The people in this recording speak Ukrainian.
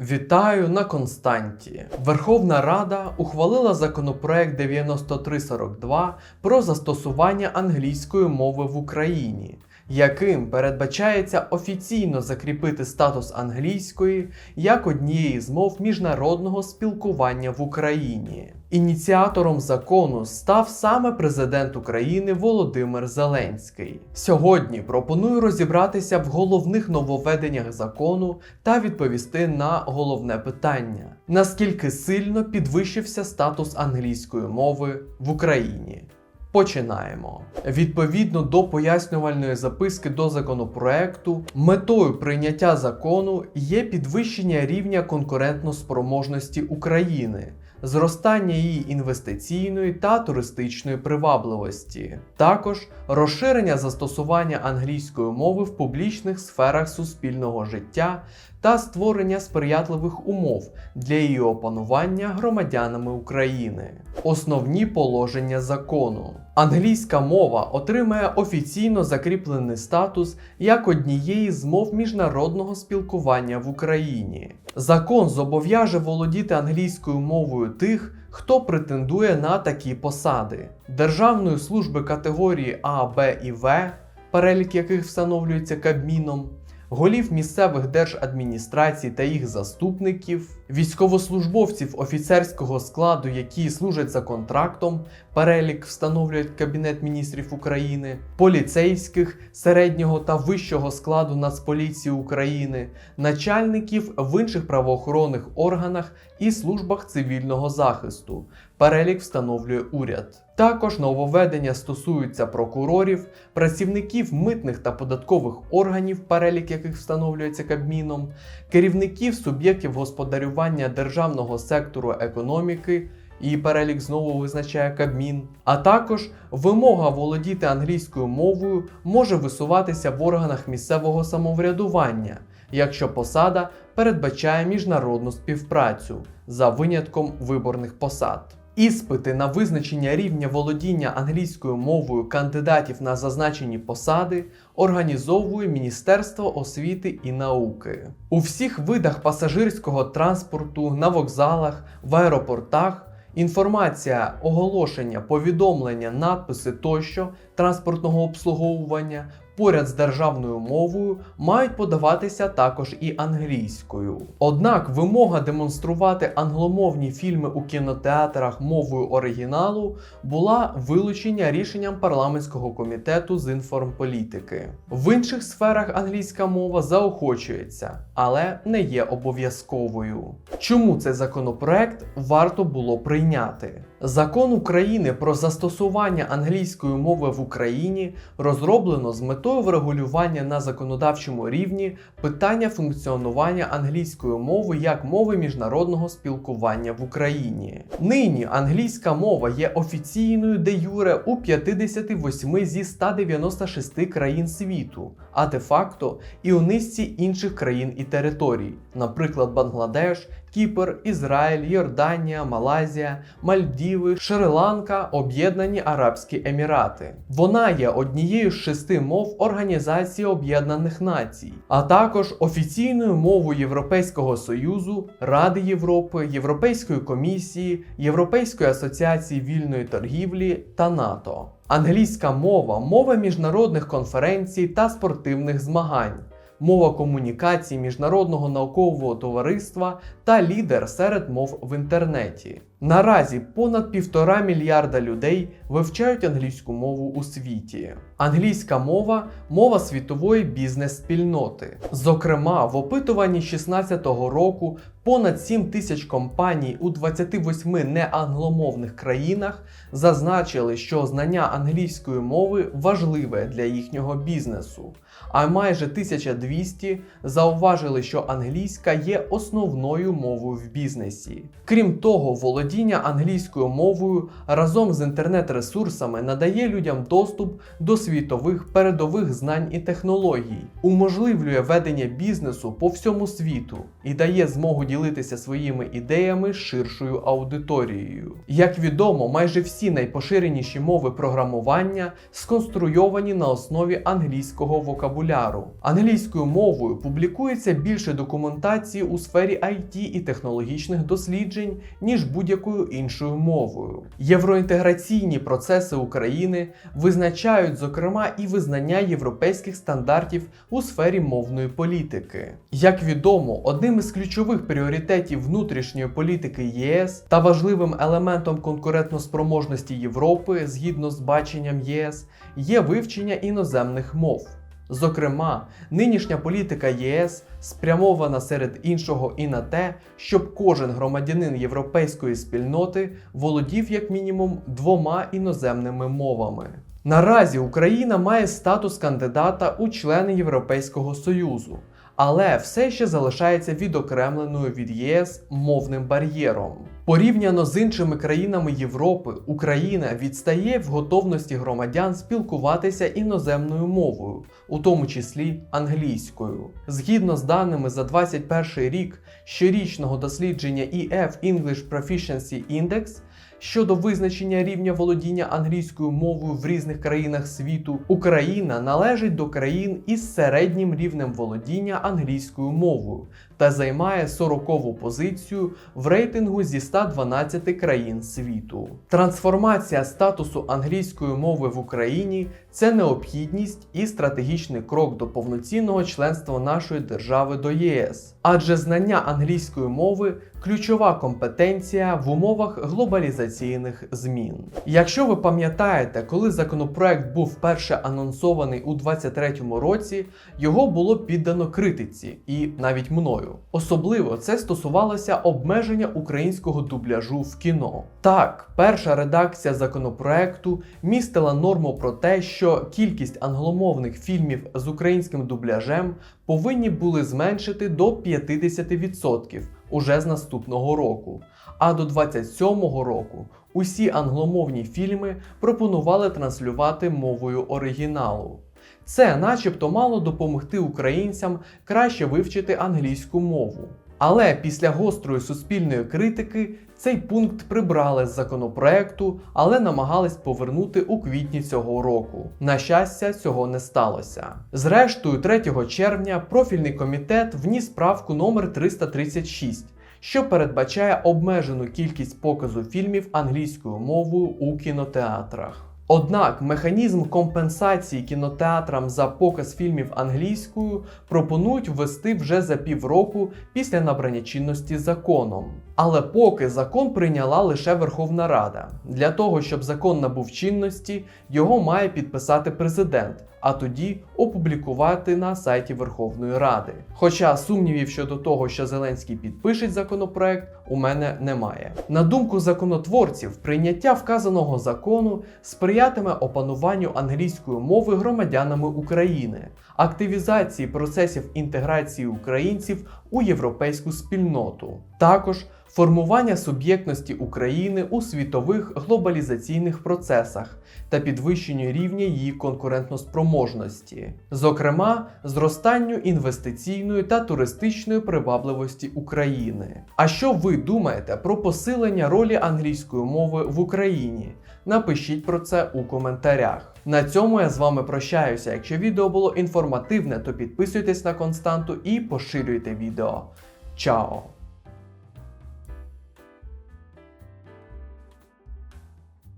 Вітаю на Константі. Верховна Рада ухвалила законопроект 9342 про застосування англійської мови в Україні, яким передбачається офіційно закріпити статус англійської як однієї з мов міжнародного спілкування в Україні. Ініціатором закону став саме президент України Володимир Зеленський. Сьогодні пропоную розібратися в головних нововведеннях закону та відповісти на головне питання: наскільки сильно підвищився статус англійської мови в Україні? Починаємо. Відповідно до пояснювальної записки до законопроекту, метою прийняття закону є підвищення рівня конкурентноспроможності України, зростання її інвестиційної та туристичної привабливості, також розширення застосування англійської мови в публічних сферах суспільного життя та створення сприятливих умов для її опанування громадянами України. Основні положення закону. Англійська мова отримає офіційно закріплений статус як однієї з мов міжнародного спілкування в Україні. Закон зобов'яже володіти англійською мовою тих, хто претендує на такі посади: Державної служби категорії А, Б і В, перелік яких встановлюється Кабміном, голів місцевих держадміністрацій та їх заступників, військовослужбовців офіцерського складу, які служать за контрактом, перелік встановлює Кабінет міністрів України, поліцейських середнього та вищого складу Нацполіції України, начальників в інших правоохоронних органах і службах цивільного захисту. Перелік встановлює уряд. Також нововведення стосуються прокурорів, працівників митних та податкових органів, перелік яких встановлюється Кабміном, керівників суб'єктів господарювання державного сектору економіки. І перелік знову визначає Кабмін. А також вимога володіти англійською мовою може висуватися в органах місцевого самоврядування, якщо посада передбачає міжнародну співпрацю за винятком виборних посад. Іспити на визначення рівня володіння англійською мовою кандидатів на зазначені посади організовує Міністерство освіти і науки. У всіх видах пасажирського транспорту, на вокзалах, в аеропортах. Інформація, оголошення, повідомлення, надписи тощо транспортного обслуговування поряд з державною мовою мають подаватися також і англійською. Однак вимога демонструвати англомовні фільми у кінотеатрах мовою оригіналу була вилучення рішенням парламентського комітету з інформполітики. В інших сферах англійська мова заохочується, але не є обов'язковою. Чому цей законопроект варто було прийняти? Закон України про застосування англійської мови в Україні розроблено з метою врегулювання на законодавчому рівні питання функціонування англійської мови як мови міжнародного спілкування в Україні. Нині англійська мова є офіційною де юре у 58 зі 196 країн світу, а де-факто і у низці інших країн і територій, наприклад, Бангладеш, Кіпр, Ізраїль, Йорданія, Малайзія, Мальдіви, Шри-Ланка, Об'єднані Арабські Емірати. Вона є однією з шести мов Організації Об'єднаних Націй, а також офіційною мовою Європейського Союзу, Ради Європи, Європейської комісії, Європейської асоціації вільної торгівлі та НАТО. Англійська мова мова міжнародних конференцій та спортивних змагань мова комунікації міжнародного наукового товариства та лідер серед мов в інтернеті. Наразі понад півтора мільярда людей вивчають англійську мову у світі. Англійська мова мова світової бізнес-спільноти. Зокрема, в опитуванні 2016 року понад 7 тисяч компаній у 28 неангломовних країнах зазначили, що знання англійської мови важливе для їхнього бізнесу. А майже 1200 зауважили, що англійська є основною мовою в бізнесі. Крім того, володіння англійською мовою разом з інтернет-ресурсами надає людям доступ до світових передових знань і технологій, уможливлює ведення бізнесу по всьому світу і дає змогу ділитися своїми ідеями з ширшою аудиторією. Як відомо, майже всі найпоширеніші мови програмування сконструйовані на основі англійського вокабуляру. Англійською мовою публікується більше документації у сфері IT і технологічних досліджень, ніж будь-якою іншою мовою. Євроінтеграційні процеси України визначають, зокрема, і визнання європейських стандартів у сфері мовної політики. Як відомо, одним із ключових пріоритетів внутрішньої політики ЄС та важливим елементом конкурентноспроможності Європи згідно з баченням ЄС є вивчення іноземних мов. Зокрема, нинішня політика ЄС спрямована серед іншого і на те, щоб кожен громадянин європейської спільноти володів як мінімум двома іноземними мовами. Наразі Україна має статус кандидата у члени Європейського Союзу, але все ще залишається відокремленою від ЄС мовним бар'єром. Порівняно з іншими країнами Європи, Україна відстає в готовності громадян спілкуватися іноземною мовою, у тому числі англійською. Згідно з даними за 21 рік щорічного дослідження EF English Proficiency Index, Щодо визначення рівня володіння англійською мовою в різних країнах світу, Україна належить до країн із середнім рівнем володіння англійською мовою та займає 40-ву позицію в рейтингу зі 112 країн світу. Трансформація статусу англійської мови в Україні це необхідність і стратегічний крок до повноцінного членства нашої держави до ЄС, адже знання англійської мови ключова компетенція в умовах глобалізаційних змін. Якщо ви пам'ятаєте, коли законопроект був вперше анонсований у 2023 році, його було піддано критиці і навіть мною. Особливо це стосувалося обмеження українського дубляжу в кіно. Так, перша редакція законопроекту містила норму про те, що кількість англомовних фільмів з українським дубляжем повинні були зменшити до 50% уже з наступного року. А до 27-го року усі англомовні фільми пропонували транслювати мовою оригіналу. Це, начебто, мало допомогти українцям краще вивчити англійську мову. Але після гострої суспільної критики цей пункт прибрали з законопроекту, але намагались повернути у квітні цього року. На щастя, цього не сталося. Зрештою, 3 червня профільний комітет вніс правку номер 336 що передбачає обмежену кількість показу фільмів англійською мовою у кінотеатрах. Однак механізм компенсації кінотеатрам за показ фільмів англійською пропонують ввести вже за півроку після набрання чинності законом. Але поки закон прийняла лише Верховна Рада. Для того, щоб закон набув чинності, його має підписати президент, а тоді опублікувати на сайті Верховної Ради. Хоча сумнівів щодо того, що Зеленський підпишеть законопроект, у мене немає. На думку законотворців, прийняття вказаного закону сприятиме опануванню англійської мови громадянами України, активізації процесів інтеграції українців у європейську спільноту. Також формування суб'єктності України у світових глобалізаційних процесах та підвищенню рівня її конкурентноспроможності, зокрема, зростанню інвестиційної та туристичної привабливості України. А що ви думаєте про посилення ролі англійської мови в Україні? Напишіть про це у коментарях. На цьому я з вами прощаюся. Якщо відео було інформативне, то підписуйтесь на константу і поширюйте відео. Чао!